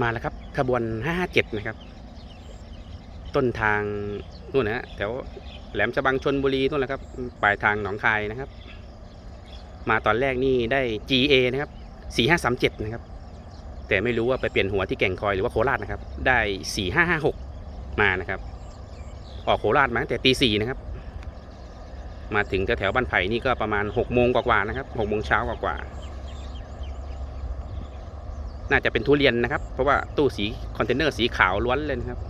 มาแล้วครับขบวน 557 นะครับ ต้นทางนู่นนะแถวแหลมฉบังชนบุรีนู่นแหละครับปลายทางหนองคายนะครับ มาตอนแรกนี่ได้ GA นะครับ 4537 นะครับ แต่ไม่รู้ว่าไปเปลี่ยนหัวที่แก่งคอยหรือว่าโคราชนะครับ ได้ 4556 มานะครับ ออกโคราชมาตั้งแต่ตีสี่นะครับ มาถึงแถวบ้านไผ่นี่ก็ประมาณ6โมงกว่าๆนะครับ6โมงเช้ากว่าๆ น่าจะเป็นทุเรียนนะครับ เพราะว่าตู้สีคอนเทนเนอร์สีขาวล้วนเลยนะครับ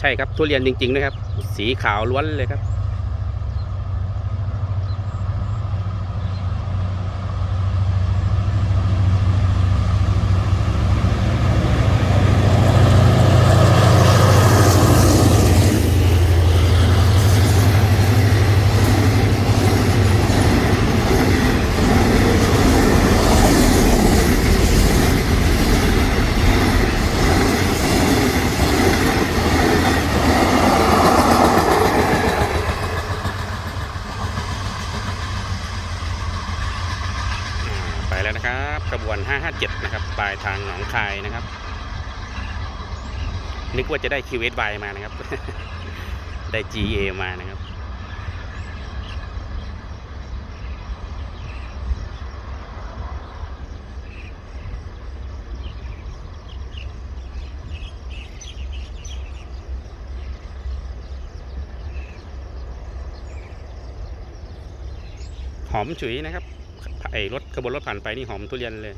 ใช่ครับทุเรียนจริงๆนะครับ สีขาวล้วนเลยครับ ไป แล้วนะครับขบวน 557 นะครับปลายทางหนองคายนะครับ นึกว่าจะได้ QSY มานะครับ ได้ GA มานะครับหอมฉุยนะครับ ไอ้รถขบวนรถผ่านไปนี่หอมทุเรียนเลย